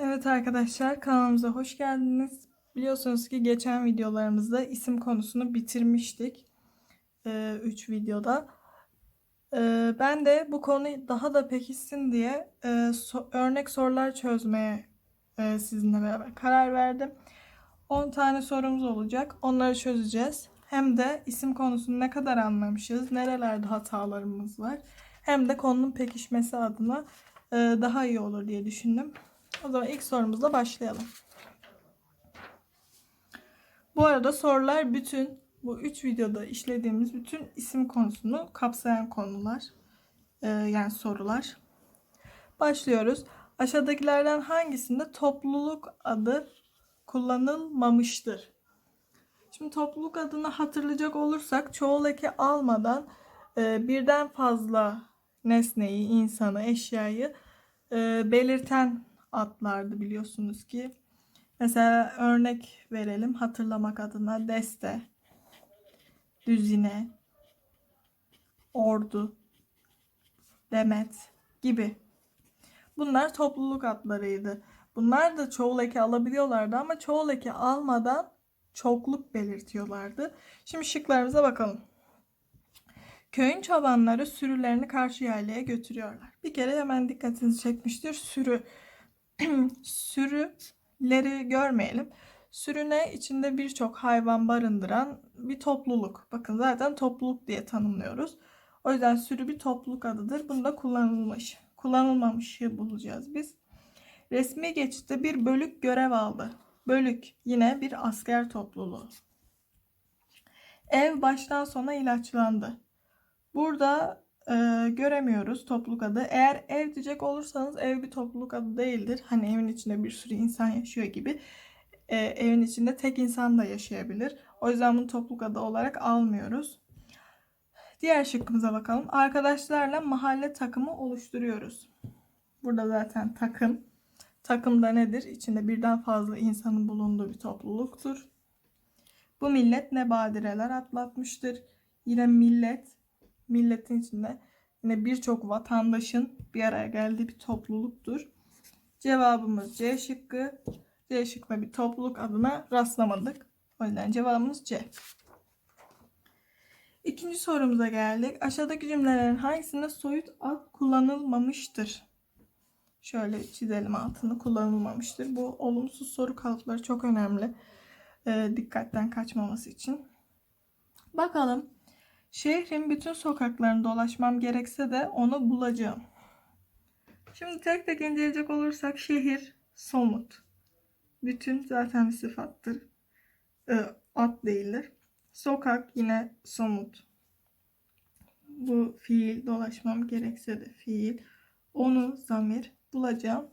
Evet arkadaşlar kanalımıza hoş geldiniz. Biliyorsunuz ki geçen videolarımızda isim konusunu bitirmiştik. 3 videoda. Ee, ben de bu konu daha da pekişsin diye e, so- örnek sorular çözmeye e, sizinle beraber karar verdim. 10 tane sorumuz olacak. Onları çözeceğiz. Hem de isim konusunu ne kadar anlamışız, nerelerde hatalarımız var. Hem de konunun pekişmesi adına e, daha iyi olur diye düşündüm. O zaman ilk sorumuzla başlayalım. Bu arada sorular bütün bu üç videoda işlediğimiz bütün isim konusunu kapsayan konular. Ee, yani sorular. Başlıyoruz. Aşağıdakilerden hangisinde topluluk adı kullanılmamıştır? Şimdi topluluk adını hatırlayacak olursak çoğul eki almadan e, birden fazla nesneyi, insanı, eşyayı e, belirten adlardı biliyorsunuz ki. Mesela örnek verelim hatırlamak adına deste, düzine, ordu, demet gibi. Bunlar topluluk adlarıydı. Bunlar da çoğul eki alabiliyorlardı ama çoğul eki almadan çokluk belirtiyorlardı. Şimdi şıklarımıza bakalım. Köyün çobanları sürülerini karşı yaylaya götürüyorlar. Bir kere hemen dikkatinizi çekmiştir. Sürü sürüleri görmeyelim. Sürü ne? İçinde birçok hayvan barındıran bir topluluk. Bakın zaten topluluk diye tanımlıyoruz. O yüzden sürü bir topluluk adıdır. Bunda kullanılmış. Kullanılmamışı bulacağız biz. Resmi geçitte bir bölük görev aldı. Bölük yine bir asker topluluğu. Ev baştan sona ilaçlandı. Burada e, göremiyoruz topluluk adı. Eğer ev diyecek olursanız ev bir topluluk adı değildir. Hani evin içinde bir sürü insan yaşıyor gibi. E, evin içinde tek insan da yaşayabilir. O yüzden bunu topluluk adı olarak almıyoruz. Diğer şıkkımıza bakalım. Arkadaşlarla mahalle takımı oluşturuyoruz. Burada zaten takım. Takım da nedir? İçinde birden fazla insanın bulunduğu bir topluluktur. Bu millet ne badireler atlatmıştır. Yine millet, milletin içinde yine birçok vatandaşın bir araya geldiği bir topluluktur. Cevabımız C şıkkı. C şıkkında bir topluluk adına rastlamadık. O yüzden cevabımız C. İkinci sorumuza geldik. Aşağıdaki cümlelerin hangisinde soyut ad kullanılmamıştır? Şöyle çizelim altını kullanılmamıştır. Bu olumsuz soru kalıpları çok önemli. E, dikkatten kaçmaması için. Bakalım. Şehrin bütün sokaklarını dolaşmam gerekse de onu bulacağım. Şimdi tek tek inceleyecek olursak şehir somut. Bütün zaten bir sıfattır. E, ad değildir. Sokak yine somut. Bu fiil dolaşmam gerekse de fiil. Onu zamir bulacağım.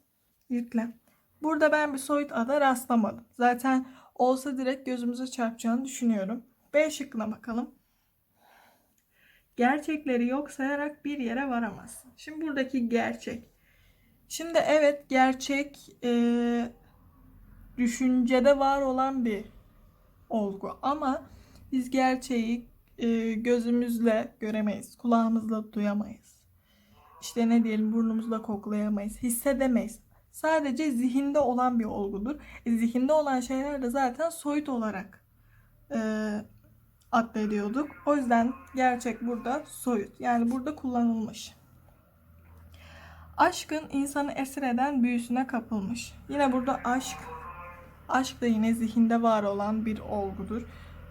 Yüklem. Burada ben bir soyut ada rastlamadım. Zaten olsa direkt gözümüze çarpacağını düşünüyorum. B şıkkına bakalım. Gerçekleri yok sayarak bir yere varamazsın. Şimdi buradaki gerçek. Şimdi evet gerçek e, düşüncede var olan bir olgu ama biz gerçeği e, gözümüzle göremeyiz, kulağımızla duyamayız. İşte ne diyelim burnumuzla koklayamayız, hissedemeyiz. Sadece zihinde olan bir olgudur. E, zihinde olan şeyler de zaten soyut olarak e, addediyorduk. O yüzden gerçek burada soyut. Yani burada kullanılmış. Aşkın insanı esir eden büyüsüne kapılmış. Yine burada aşk, aşk da yine zihinde var olan bir olgudur.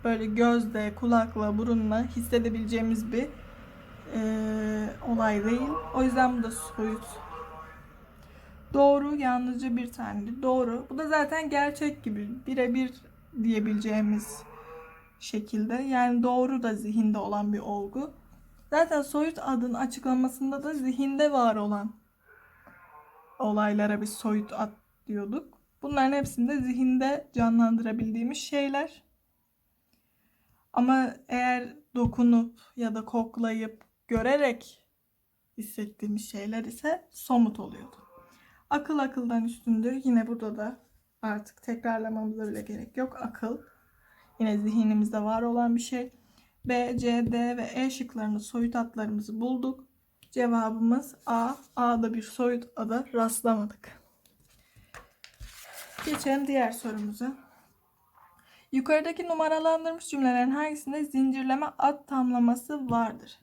Böyle gözle, kulakla, burunla hissedebileceğimiz bir e, olay değil. O yüzden bu da soyut. Doğru yalnızca bir tanedir. Doğru. Bu da zaten gerçek gibi birebir diyebileceğimiz şekilde. Yani doğru da zihinde olan bir olgu. Zaten soyut adın açıklamasında da zihinde var olan olaylara bir soyut ad diyorduk. Bunların hepsinde zihinde canlandırabildiğimiz şeyler. Ama eğer dokunup ya da koklayıp görerek hissettiğimiz şeyler ise somut oluyordu. Akıl akıldan üstündür. Yine burada da artık tekrarlamamıza bile gerek yok. Akıl yine zihnimizde var olan bir şey. B, C, D ve E şıklarında soyut adlarımızı bulduk. Cevabımız A. A'da bir soyut ada rastlamadık. Geçelim diğer sorumuza. Yukarıdaki numaralandırmış cümlelerin hangisinde zincirleme ad tamlaması vardır?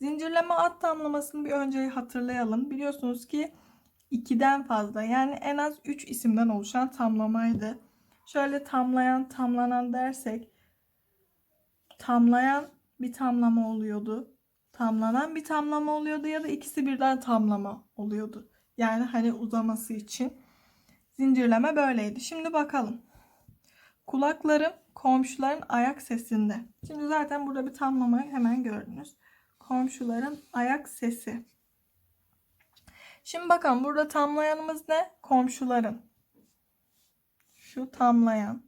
Zincirleme ad tamlamasını bir önce hatırlayalım. Biliyorsunuz ki 2'den fazla yani en az 3 isimden oluşan tamlamaydı. Şöyle tamlayan, tamlanan dersek tamlayan bir tamlama oluyordu. Tamlanan bir tamlama oluyordu ya da ikisi birden tamlama oluyordu. Yani hani uzaması için. Zincirleme böyleydi. Şimdi bakalım. Kulaklarım komşuların ayak sesinde. Şimdi zaten burada bir tamlamayı hemen gördünüz. Komşuların ayak sesi. Şimdi bakın burada tamlayanımız ne? Komşuların. Şu tamlayan.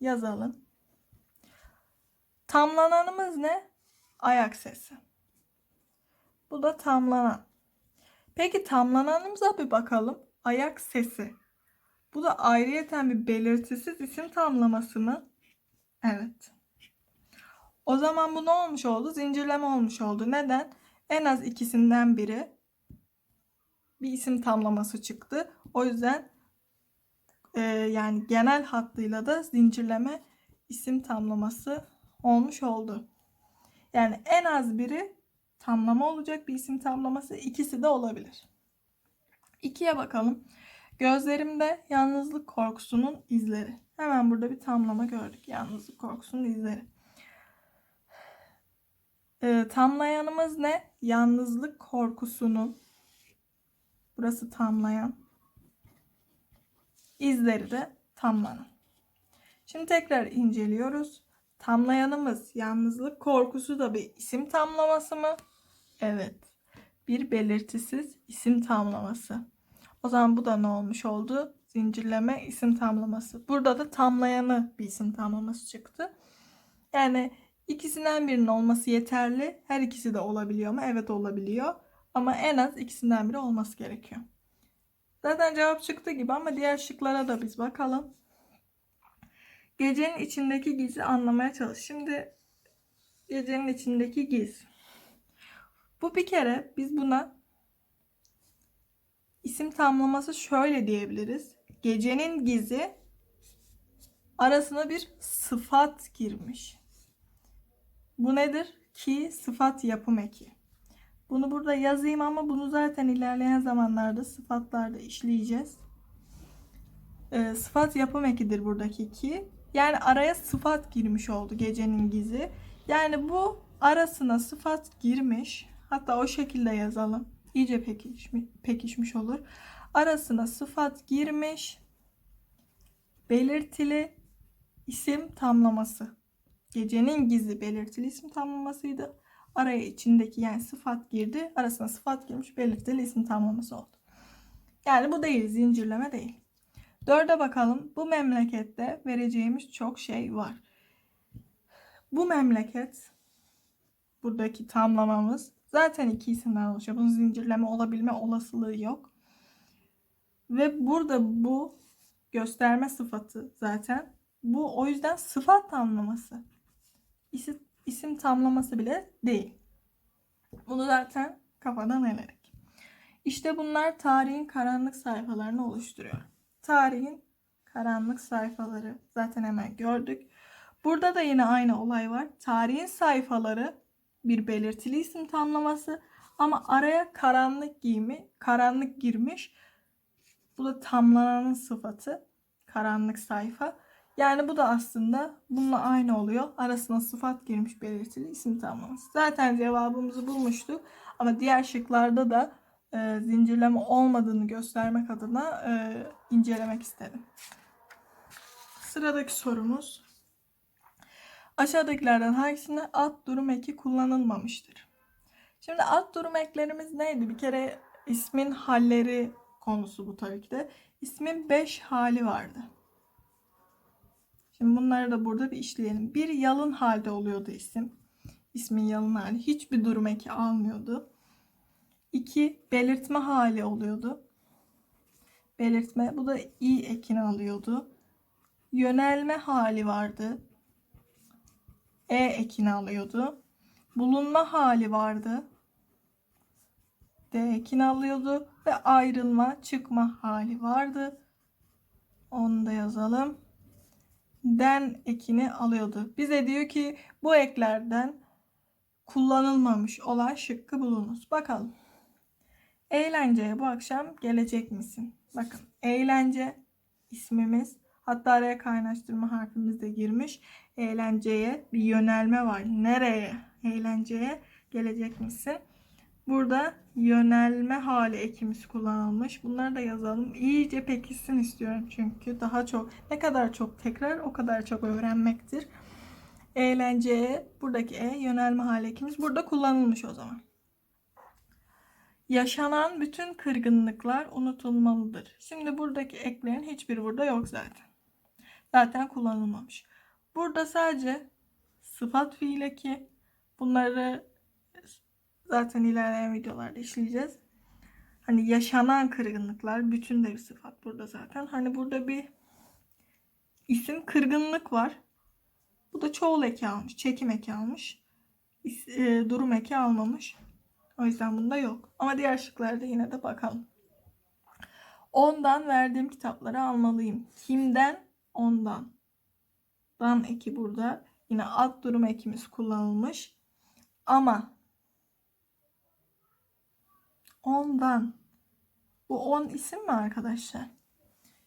Yazalım. Tamlananımız ne? Ayak sesi. Bu da tamlanan. Peki tamlananımıza bir bakalım. Ayak sesi. Bu da ayrıyeten bir belirtisiz isim tamlaması mı? Evet. O zaman bu ne olmuş oldu? Zincirleme olmuş oldu. Neden? En az ikisinden biri bir isim tamlaması çıktı. O yüzden e, yani genel hattıyla da zincirleme isim tamlaması olmuş oldu. Yani en az biri tamlama olacak bir isim tamlaması. ikisi de olabilir. İkiye bakalım. Gözlerimde yalnızlık korkusunun izleri. Hemen burada bir tamlama gördük. Yalnızlık korkusunun izleri. Ee, tamlayanımız ne? Yalnızlık korkusunun. Burası tamlayan. İzleri de tamlanan. Şimdi tekrar inceliyoruz. Tamlayanımız yalnızlık korkusu da bir isim tamlaması mı? Evet. Bir belirtisiz isim tamlaması. O zaman bu da ne olmuş oldu? Zincirleme isim tamlaması. Burada da tamlayanı bir isim tamlaması çıktı. Yani ikisinden birinin olması yeterli. Her ikisi de olabiliyor mu? Evet olabiliyor. Ama en az ikisinden biri olması gerekiyor. Zaten cevap çıktı gibi ama diğer şıklara da biz bakalım. Gecenin içindeki gizi anlamaya çalış. Şimdi gecenin içindeki giz. Bu bir kere biz buna isim tamlaması şöyle diyebiliriz. Gecenin gizi arasına bir sıfat girmiş. Bu nedir? Ki sıfat yapım eki. Bunu burada yazayım ama bunu zaten ilerleyen zamanlarda sıfatlarda işleyeceğiz. Ee, sıfat yapım ekidir buradaki ki. Yani araya sıfat girmiş oldu gecenin gizi. Yani bu arasına sıfat girmiş. Hatta o şekilde yazalım. İyice pekişmiş, pekişmiş olur. Arasına sıfat girmiş. Belirtili isim tamlaması. Gecenin gizi belirtili isim tamlamasıydı. Araya içindeki yani sıfat girdi. Arasına sıfat girmiş belirtili isim tamlaması oldu. Yani bu değil zincirleme değil. Dörde bakalım. Bu memlekette vereceğimiz çok şey var. Bu memleket buradaki tamlamamız zaten iki isimden oluşuyor. Bunun zincirleme olabilme olasılığı yok. Ve burada bu gösterme sıfatı zaten. Bu o yüzden sıfat tamlaması. İsim, isim tamlaması bile değil. Bunu zaten kafadan elerek. İşte bunlar tarihin karanlık sayfalarını oluşturuyor. Tarihin karanlık sayfaları zaten hemen gördük. Burada da yine aynı olay var. Tarihin sayfaları bir belirtili isim tamlaması ama araya karanlık giyimi, karanlık girmiş. Bu da tamlananın sıfatı. Karanlık sayfa. Yani bu da aslında bununla aynı oluyor. Arasına sıfat girmiş belirtili isim tamlaması. Zaten cevabımızı bulmuştuk. Ama diğer şıklarda da e, zincirleme olmadığını göstermek adına e, incelemek istedim. Sıradaki sorumuz. Aşağıdakilerden hangisinde ad durum eki kullanılmamıştır? Şimdi ad durum eklerimiz neydi? Bir kere ismin halleri konusu bu tabii ki de. İsmin 5 hali vardı. Şimdi bunları da burada bir işleyelim. Bir yalın halde oluyordu isim. İsmin yalın hali. Hiçbir durum eki almıyordu. 2 belirtme hali oluyordu. Belirtme. Bu da i ekini alıyordu. Yönelme hali vardı. E ekini alıyordu. Bulunma hali vardı. D ekini alıyordu. Ve ayrılma, çıkma hali vardı. Onu da yazalım. Den ekini alıyordu. Bize diyor ki bu eklerden kullanılmamış olan şıkkı bulunuz. Bakalım. Eğlenceye bu akşam gelecek misin? Bakın eğlence ismimiz. Hatta araya kaynaştırma harfimiz de girmiş. Eğlenceye bir yönelme var. Nereye? Eğlenceye gelecek misin? Burada yönelme hali ekimiz kullanılmış. Bunları da yazalım. İyice pekişsin istiyorum çünkü daha çok ne kadar çok tekrar o kadar çok öğrenmektir. Eğlenceye buradaki e yönelme hali ekimiz burada kullanılmış o zaman. Yaşanan bütün kırgınlıklar unutulmalıdır. Şimdi buradaki eklerin hiçbiri burada yok zaten. Zaten kullanılmamış. Burada sadece sıfat fiil eki. Bunları zaten ilerleyen videolarda işleyeceğiz. Hani yaşanan kırgınlıklar bütün de bir sıfat burada zaten. Hani burada bir isim kırgınlık var. Bu da çoğul eki almış. Çekim eki almış. E, durum eki almamış. O yüzden bunda yok. Ama diğer şıklarda yine de bakalım. Ondan verdiğim kitapları almalıyım. Kimden? Ondan. Dan eki burada. Yine alt durum ekimiz kullanılmış. Ama ondan. Bu on isim mi arkadaşlar?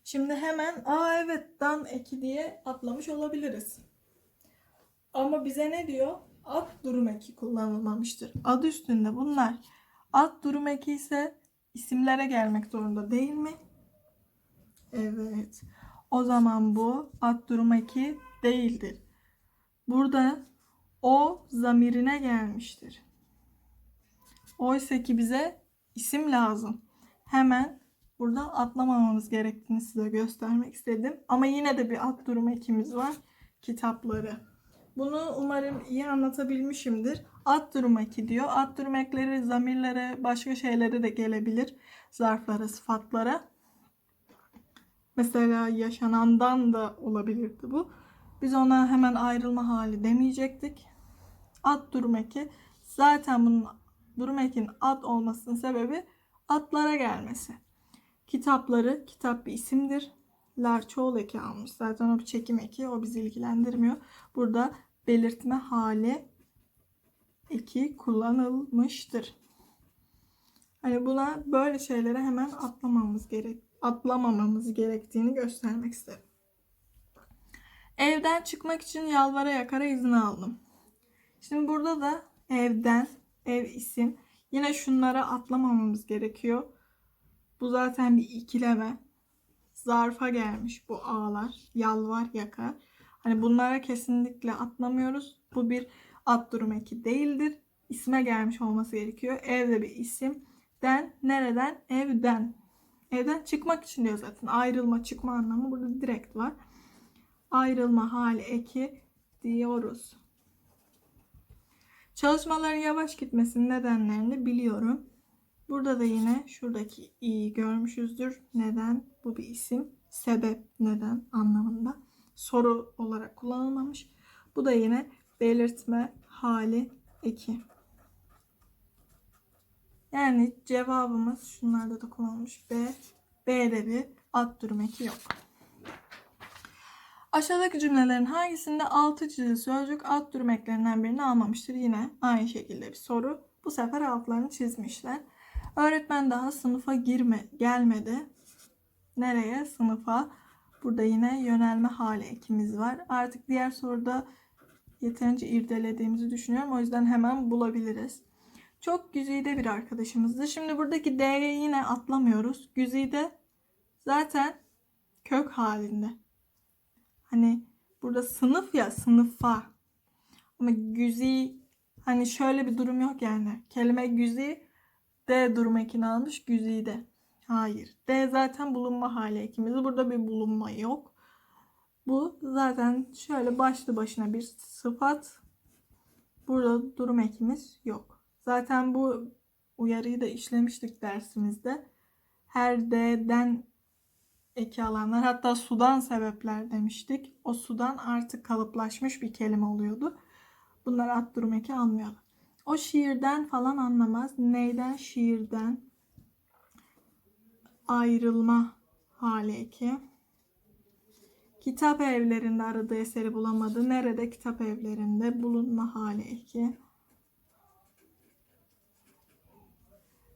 Şimdi hemen aa evet dan eki diye atlamış olabiliriz. Ama bize ne diyor? Ad durum eki kullanılmamıştır. Adı üstünde bunlar. Ad durum eki ise isimlere gelmek zorunda değil mi? Evet. O zaman bu ad durum eki değildir. Burada o zamirine gelmiştir. Oysa ki bize isim lazım. Hemen burada atlamamamız gerektiğini size göstermek istedim. Ama yine de bir ad durum ekimiz var. Kitapları. Bunu umarım iyi anlatabilmişimdir. Ad durum eki diyor. Ad durum ekleri zamirlere, başka şeylere de gelebilir. Zarflara, sıfatlara. Mesela yaşanandan da olabilirdi bu. Biz ona hemen ayrılma hali demeyecektik. Ad durum eki. Zaten bunun durum ekin ad olmasının sebebi adlara gelmesi. Kitapları, kitap bir isimdir. Lar çoğul eki almış. Zaten o bir çekim eki. O bizi ilgilendirmiyor. Burada belirtme hali eki kullanılmıştır. Hani buna böyle şeylere hemen atlamamamız gerek atlamamamız gerektiğini göstermek istedim. Evden çıkmak için yalvara yakara izin aldım. Şimdi burada da evden, ev isim. Yine şunlara atlamamamız gerekiyor. Bu zaten bir ikileme. Zarfa gelmiş bu ağlar. Yalvar yakar. Hani bunlara kesinlikle atlamıyoruz. Bu bir at durum eki değildir. İsme gelmiş olması gerekiyor. Evde bir isimden nereden? Evden. Evden çıkmak için diyor zaten. Ayrılma, çıkma anlamı burada direkt var. Ayrılma hali eki diyoruz. Çalışmaların yavaş gitmesinin nedenlerini biliyorum. Burada da yine şuradaki i'yi görmüşüzdür. Neden? Bu bir isim. Sebep neden anlamında. Soru olarak kullanılmamış. Bu da yine belirtme hali eki. Yani cevabımız şunlarda da kullanılmış. B. B'de bir ad durum eki yok. Aşağıdaki cümlelerin hangisinde altı çizili sözcük ad durum eklerinden birini almamıştır? Yine aynı şekilde bir soru. Bu sefer altlarını çizmişler. Öğretmen daha sınıfa girme, gelmedi. Nereye? Sınıfa. Burada yine yönelme hali ekimiz var. Artık diğer soruda yeterince irdelediğimizi düşünüyorum. O yüzden hemen bulabiliriz. Çok güzide bir arkadaşımızdı. Şimdi buradaki D'ye yine atlamıyoruz. Güzide zaten kök halinde. Hani burada sınıf ya sınıfa. Ama güzi hani şöyle bir durum yok yani. Kelime güzi D durum ekini almış güzide. Hayır. D zaten bulunma hali ekimiz. Burada bir bulunma yok. Bu zaten şöyle başlı başına bir sıfat. Burada durum ekimiz yok. Zaten bu uyarıyı da işlemiştik dersimizde. Her D'den eki alanlar hatta sudan sebepler demiştik. O sudan artık kalıplaşmış bir kelime oluyordu. Bunlar at durum eki almıyorlar. O şiirden falan anlamaz. Neyden? Şiirden. Ayrılma hali eki. Kitap evlerinde aradığı eseri bulamadı. Nerede? Kitap evlerinde. Bulunma hali eki.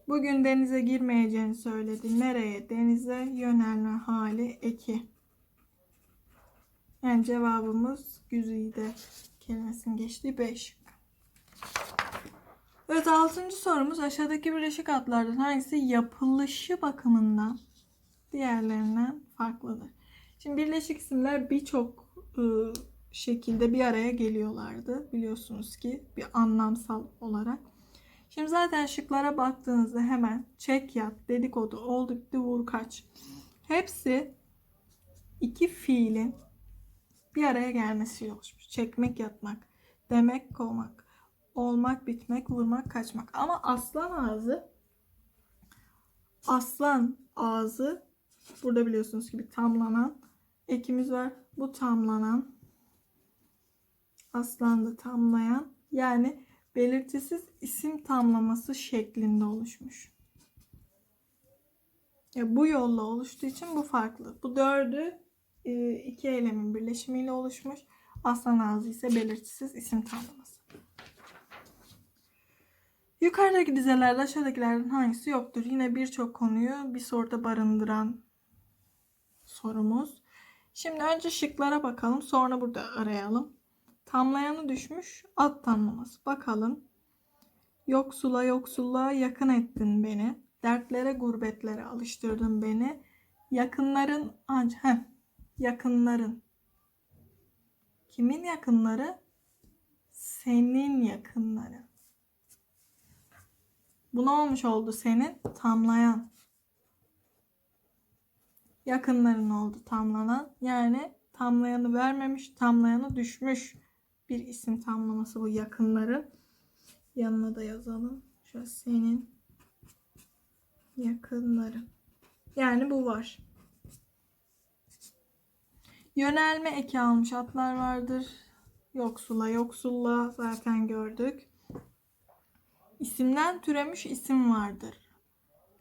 Bugün denize girmeyeceğini söyledi. Nereye? Denize yönelme hali eki. Yani cevabımız güzide kelimesinin geçtiği 5. Evet altıncı sorumuz aşağıdaki birleşik adlardan hangisi yapılışı bakımından diğerlerinden farklıdır? Şimdi birleşik isimler birçok ıı, şekilde bir araya geliyorlardı biliyorsunuz ki bir anlamsal olarak. Şimdi zaten şıklara baktığınızda hemen çek yat, dedikodu, oldu bitti, vur kaç. Hepsi iki fiilin bir araya gelmesiyle oluşmuş. Çekmek, yatmak, demek, kovmak, olmak, bitmek, vurmak, kaçmak. Ama aslan ağzı aslan ağzı burada biliyorsunuz ki bir tamlanan ekimiz var. Bu tamlanan aslan da tamlayan yani belirtisiz isim tamlaması şeklinde oluşmuş. Ya bu yolla oluştuğu için bu farklı. Bu dördü e, iki eylemin birleşimiyle oluşmuş. Aslan ağzı ise belirtisiz isim tamlaması. Yukarıdaki dizelerde aşağıdakilerden hangisi yoktur? Yine birçok konuyu bir soruda barındıran sorumuz. Şimdi önce şıklara bakalım. Sonra burada arayalım. Tamlayanı düşmüş. At tamlaması. Bakalım. Yoksula yoksulluğa yakın ettin beni. Dertlere gurbetlere alıştırdın beni. Yakınların ancak heh, yakınların. Kimin yakınları? Senin yakınları. Bu ne olmuş oldu senin? Tamlayan. Yakınların oldu tamlanan. Yani tamlayanı vermemiş, tamlayanı düşmüş bir isim tamlaması bu yakınların. Yanına da yazalım. Şöyle senin yakınları. Yani bu var. Yönelme eki almış atlar vardır. Yoksula yoksulla zaten gördük. İsimden türemiş isim vardır.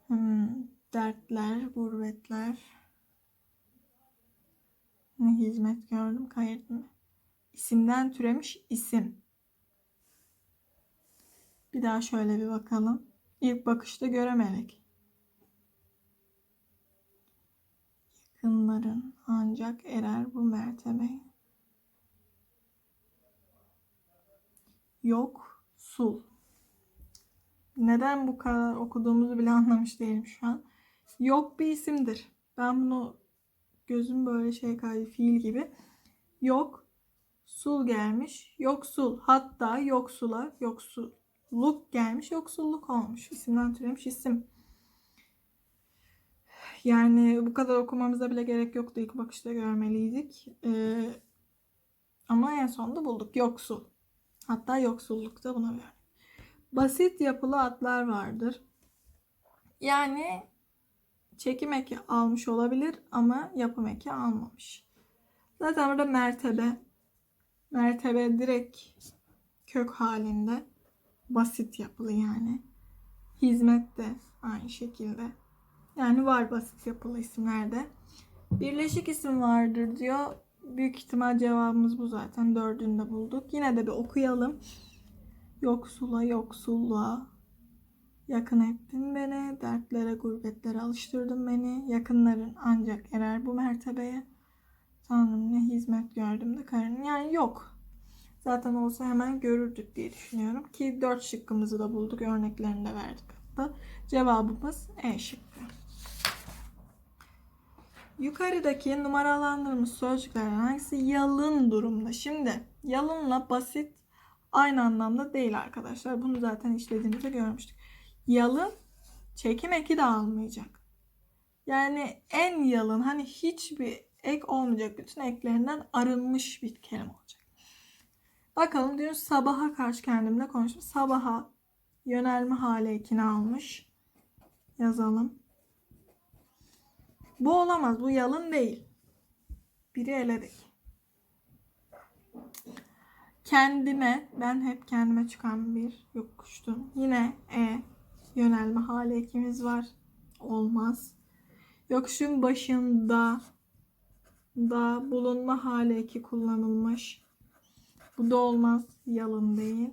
Hmm, dertler, gurbetler. Ne hizmet gördüm, kayıt mı? İsimden türemiş isim. Bir daha şöyle bir bakalım. İlk bakışta göremedik. Yakınların ancak erer bu mertebe. Yok, sul. Neden bu kadar okuduğumuzu bile anlamış değilim şu an. Yok bir isimdir. Ben bunu gözüm böyle şey kaydı fiil gibi. Yok, sul gelmiş. Yoksul hatta yoksula, yoksulluk gelmiş. Yoksulluk olmuş. İsimden türemiş isim. Yani bu kadar okumamıza bile gerek yoktu. İlk bakışta görmeliydik. Ee, ama en sonunda bulduk. Yoksul. Hatta yoksullukta buna ver. Basit yapılı atlar vardır. Yani çekim eki almış olabilir ama yapım eki almamış. Zaten burada mertebe. Mertebe direkt kök halinde. Basit yapılı yani. Hizmet de aynı şekilde. Yani var basit yapılı isimlerde. Birleşik isim vardır diyor. Büyük ihtimal cevabımız bu zaten. Dördünü de bulduk. Yine de bir okuyalım. Yoksula yoksulluğa yakın ettin beni. Dertlere gurbetlere alıştırdın beni. Yakınların ancak erer bu mertebeye. Tanrım ne hizmet gördüm de karın. Yani yok. Zaten olsa hemen görürdük diye düşünüyorum. Ki dört şıkkımızı da bulduk. Örneklerini de verdik hatta. Cevabımız E şıkkı. Yukarıdaki numaralandırılmış sözcüklerden hangisi yalın durumda? Şimdi yalınla basit aynı anlamda değil arkadaşlar. Bunu zaten işlediğimizde görmüştük. Yalın çekim eki de almayacak. Yani en yalın hani hiçbir ek olmayacak. Bütün eklerinden arınmış bir kelime olacak. Bakalım dün sabaha karşı kendimle konuştum. Sabaha yönelme hali ekini almış. Yazalım. Bu olamaz. Bu yalın değil. Biri eledik. Kendime, ben hep kendime çıkan bir yokuştum. Yine E yönelme hali ekimiz var. Olmaz. Yokuşun başında da bulunma hali eki kullanılmış. Bu da olmaz. Yalın değil.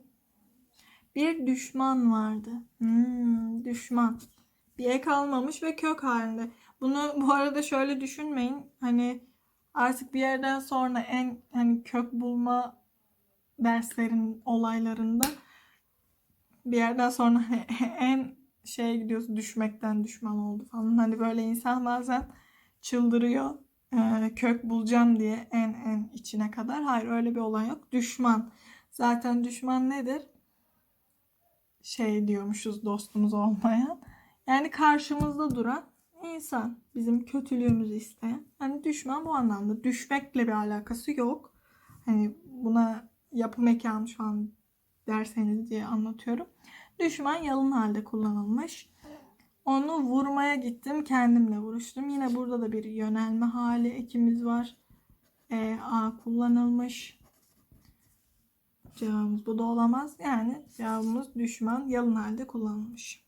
Bir düşman vardı. Hmm, düşman. Bir ek almamış ve kök halinde. Bunu bu arada şöyle düşünmeyin. Hani artık bir yerden sonra en hani kök bulma derslerin olaylarında bir yerden sonra en şeye gidiyoruz düşmekten düşman oldu falan. Hani böyle insan bazen çıldırıyor. Ee, kök bulacağım diye en en içine kadar. Hayır öyle bir olay yok. Düşman. Zaten düşman nedir? Şey diyormuşuz dostumuz olmayan. Yani karşımızda duran insan. Bizim kötülüğümüzü isteyen. Hani düşman bu anlamda. Düşmekle bir alakası yok. Hani buna yapı mekanı şu an derseniz diye anlatıyorum. Düşman yalın halde kullanılmış. Onu vurmaya gittim. Kendimle vuruştum. Yine burada da bir yönelme hali ekimiz var. E, A kullanılmış. Cevabımız bu da olamaz. Yani cevabımız düşman yalın halde kullanılmış.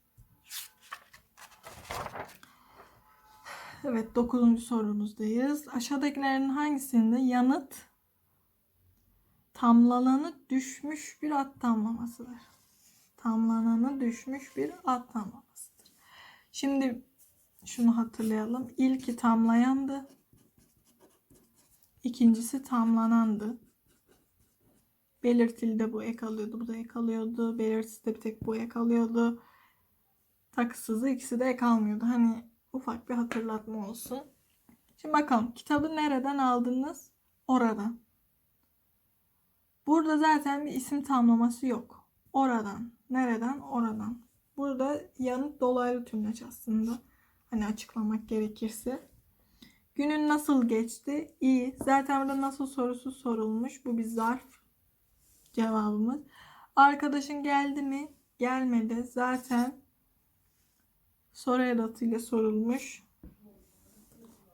Evet 9. sorumuzdayız. Aşağıdakilerin hangisinde yanıt tamlananı düşmüş bir at tamlamasıdır? Tamlananı düşmüş bir at tamlamasıdır. Şimdi şunu hatırlayalım. İlki tamlayandı. İkincisi tamlanandı. Belirtilde bu ek alıyordu, bu da ek alıyordu. Belirtisi bir tek bu ek alıyordu. Takısızı ikisi de ek almıyordu. Hani ufak bir hatırlatma olsun. Şimdi bakalım kitabı nereden aldınız? Oradan. Burada zaten bir isim tamlaması yok. Oradan. Nereden? Oradan. Burada yanıt dolaylı tümleç aslında. Hani açıklamak gerekirse. Günün nasıl geçti? İyi. Zaten burada nasıl sorusu sorulmuş. Bu bir zarf cevabımız. Arkadaşın geldi mi? Gelmedi. Zaten soru edatıyla sorulmuş.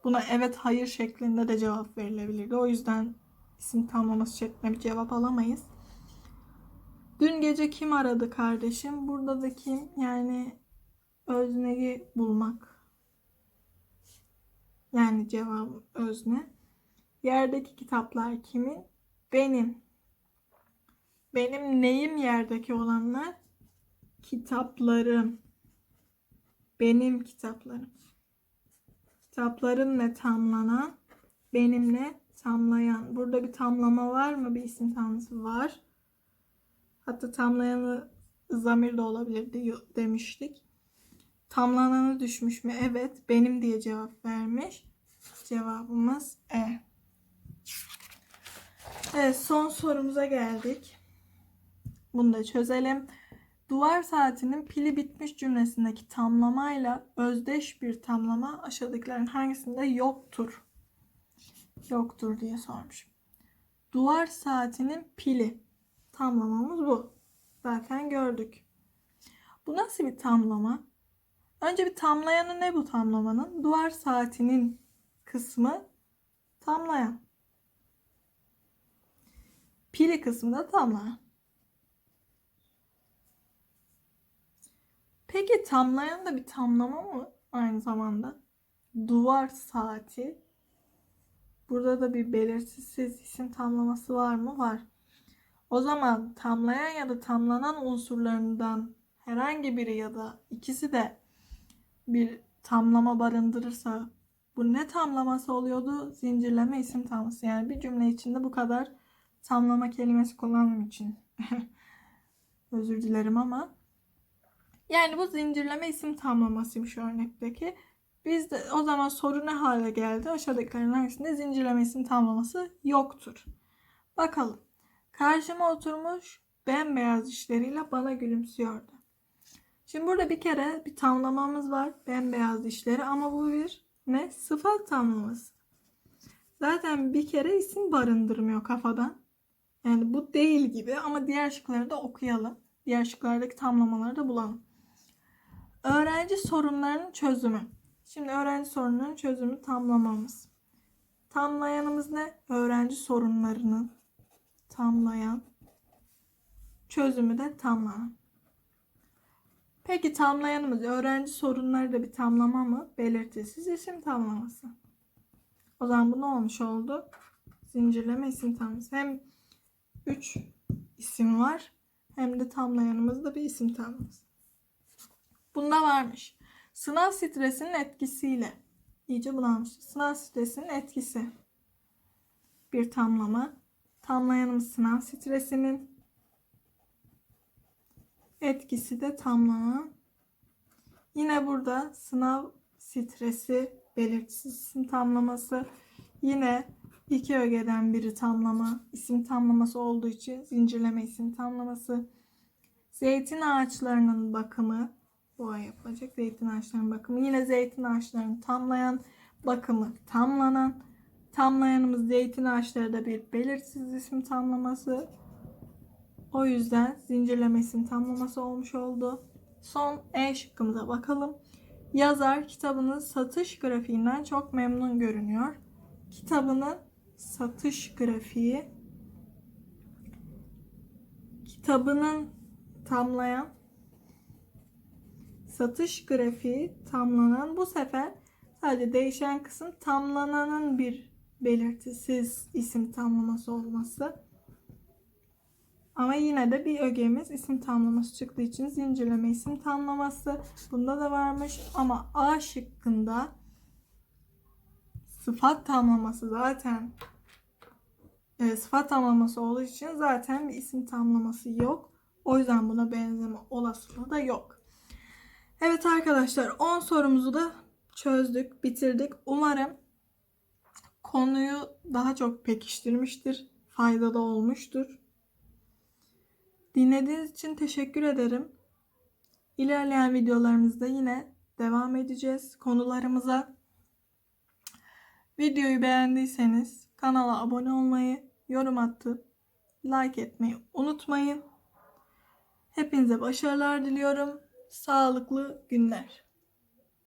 Buna evet hayır şeklinde de cevap verilebilirdi. O yüzden isim tamlaması şeklinde bir cevap alamayız. Dün gece kim aradı kardeşim? Burada da kim? Yani özneyi bulmak. Yani cevap özne. Yerdeki kitaplar kimin? Benim. Benim neyim yerdeki olanlar? Kitaplarım. Benim kitaplarım. Kitaplarımla tamlanan, benimle tamlayan. Burada bir tamlama var mı? Bir isim tamlaması var. Hatta tamlayanı zamir de olabilir diyor, demiştik. Tamlananı düşmüş mü? Evet. Benim diye cevap vermiş. Cevabımız E. Evet son sorumuza geldik. Bunu da çözelim. Duvar saatinin pili bitmiş cümlesindeki tamlamayla özdeş bir tamlama aşağıdakilerin hangisinde yoktur? Yoktur diye sormuş. Duvar saatinin pili. Tamlamamız bu. Zaten gördük. Bu nasıl bir tamlama? Önce bir tamlayanı ne bu tamlamanın? Duvar saatinin kısmı tamlayan. Pili kısmı da tamlayan. Peki tamlayan da bir tamlama mı aynı zamanda? Duvar saati. Burada da bir belirtisiz isim tamlaması var mı? Var. O zaman tamlayan ya da tamlanan unsurlarından herhangi biri ya da ikisi de bir tamlama barındırırsa bu ne tamlaması oluyordu? Zincirleme isim tamlaması. Yani bir cümle içinde bu kadar tamlama kelimesi kullanmam için. Özür dilerim ama yani bu zincirleme isim tamlamasıymış örnekteki. Biz de o zaman soru ne hale geldi? Aşağıdakilerin hangisinde zincirleme isim tamlaması yoktur. Bakalım. Karşıma oturmuş bembeyaz dişleriyle bana gülümsüyordu. Şimdi burada bir kere bir tamlamamız var. Bembeyaz dişleri ama bu bir ne? Sıfat tamlaması. Zaten bir kere isim barındırmıyor kafadan. Yani bu değil gibi ama diğer şıkları da okuyalım. Diğer şıklardaki tamlamaları da bulalım. Öğrenci sorunlarının çözümü. Şimdi öğrenci sorunlarının çözümü tamlamamız. Tamlayanımız ne? Öğrenci sorunlarını tamlayan. Çözümü de tamlanan. Peki tamlayanımız öğrenci sorunları da bir tamlama mı? Belirtisiz isim tamlaması. O zaman bu ne olmuş oldu? Zincirleme isim tamlaması. Hem 3 isim var hem de tamlayanımızda bir isim tamlaması. Bunda varmış. Sınav stresinin etkisiyle. iyice bulanmış. Sınav stresinin etkisi. Bir tamlama. Tamlayanımız sınav stresinin etkisi de tamlama. Yine burada sınav stresi belirtisiz isim tamlaması. Yine iki ögeden biri tamlama. isim tamlaması olduğu için zincirleme isim tamlaması. Zeytin ağaçlarının bakımı. Ay yapılacak zeytin ağaçlarının bakımı. Yine zeytin ağaçlarını tamlayan bakımı tamlanan. Tamlayanımız zeytin ağaçları da bir belirsiz isim tamlaması. O yüzden zincirleme isim tamlaması olmuş oldu. Son E şıkkımıza bakalım. Yazar kitabının satış grafiğinden çok memnun görünüyor. Kitabının satış grafiği kitabının tamlayan satış grafiği tamlanan bu sefer sadece değişen kısım tamlananın bir belirtisiz isim tamlaması olması. Ama yine de bir ögemiz isim tamlaması çıktığı için zincirleme isim tamlaması. Bunda da varmış ama A şıkkında sıfat tamlaması zaten e, sıfat tamlaması olduğu için zaten bir isim tamlaması yok. O yüzden buna benzeme olasılığı da yok. Evet arkadaşlar 10 sorumuzu da çözdük, bitirdik. Umarım konuyu daha çok pekiştirmiştir, faydalı olmuştur. Dinlediğiniz için teşekkür ederim. İlerleyen videolarımızda yine devam edeceğiz konularımıza. Videoyu beğendiyseniz kanala abone olmayı, yorum atıp like etmeyi unutmayın. Hepinize başarılar diliyorum. Sağlıklı günler.